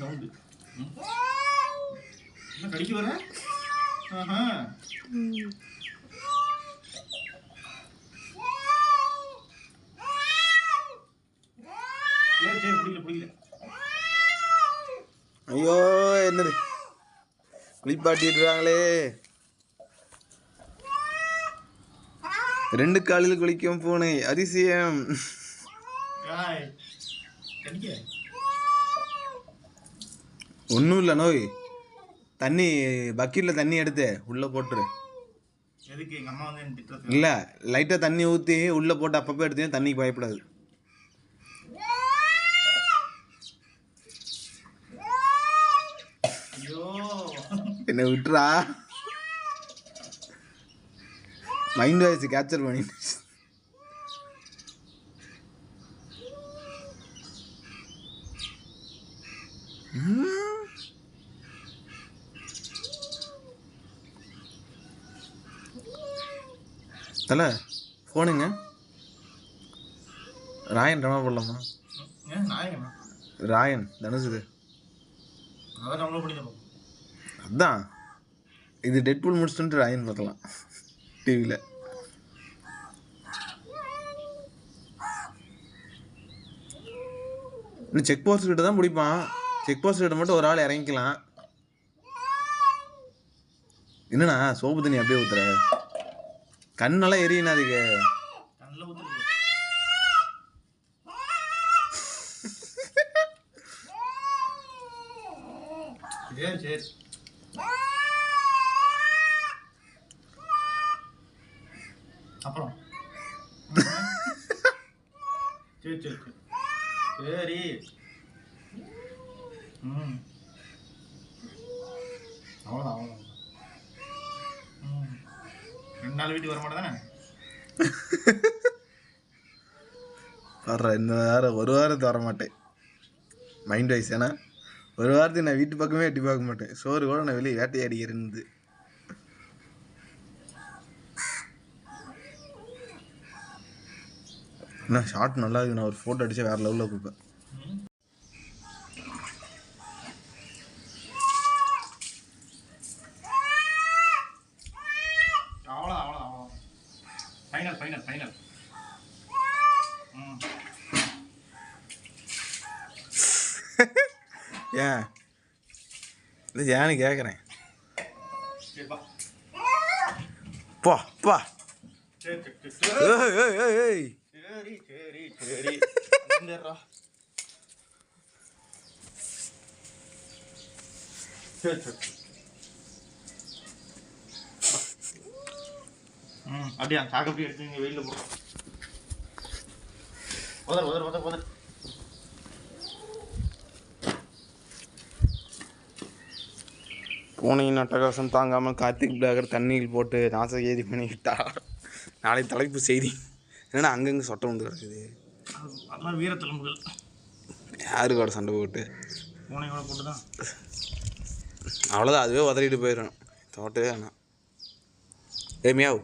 Sound என்ன கடிக்க வர? ஆஹா. ஐயோ என்னது? குளிப்பாட்டிடுறாங்களே. ரெண்டு காலில் குளிக்கும் பூனை அதிசயம். ஒன்றும் இல்லை நோய். தண்ணி பக்கெட்டில் தண்ணி எடுத்து உள்ளே போட்டுரு. எதுக்கு? அம்மா வந்து இல்லை லைட்டாக தண்ணி ஊற்றி உள்ளே போட்டு அப்பப்போ எடுத்து தண்ணிக்கு பயப்படாது. என்னை விட்டுறா. மைண்ட் வாய்ஸ் கேப்சர் பண்ணிட்டு ம். தல ஃபோனுங்க ராயன் ரமா போடலாமா? நாயகனா? ராயன் தனுஷ் இது அதான். இது டெட்பூல் முடிச்சுட்டு ராயன் பார்க்கலாம். டிவியில் இன்னும் செக் போஸ்ட் கிட்ட தான் பிடிப்பான். செக் போஸ்ட் கிட்ட மட்டும் ஒரு ஆள் இறங்கிக்கலாம். என்னண்ணா சோப்பு தண்ணி அப்படியே ஊத்துற? கண்ணெல்லாம் எரியுண்ணா அதுக்கு அப்புறம்? சரி சரி சரி. ம். அவ்வளோதான் அவ்வளோதான் நாலு வீட்டுக்கு வர மாட்டேதானே வர்ற இந்த வாரம் ஒரு வாரத்தை வர மாட்டேன். மைண்ட் வைஸ் ஏன்னா ஒரு வாரத்துக்கு நான் வீட்டு பக்கமே எட்டி பார்க்க மாட்டேன். சோறு கூட நான் வெளியே வேட்டையாடி இருந்து என்ன ஷார்ட் நல்லா இருக்கு நான் ஒரு ஃபோட்டோ அடிச்சு வேற லெவலில் கொடுப்பேன் அவ்வளோதான் அவ்வளோதான் அவ்வளோதான் ஃபைனல் ஃபைனல் ஏன் இல்லை ஏன்னு கேட்குறேன் போ போ சரி சரி சரி ஏய் ஏய் ஏய் ஏய் சரி சரி சரி வந்துடுறா. சரி சரி ம் அப்படியா? சாக்கு அப்படி எடுத்து வெயிலில் போடுறோம் உதர் உதர் உதர் உதர் பூனையின் அட்டகாசம் தாங்காமல் கார்த்திக் பிளாகர் தண்ணியில் போட்டு நாச ஏதி பண்ணிக்கிட்டார் நாளை தலைப்பு செய்தி. என்னன்னா அங்கங்கே சொட்டை வந்து கிடக்குது? அதெல்லாம் வீரத்தெலும்புகள் யாருக்கோட சண்டை போட்டு? பூனையோட போட்டு தான் அவ்வளோதான் அதுவே உதறிட்டு போயிடும் தோட்டவே வேணாம். ஏமியாவ்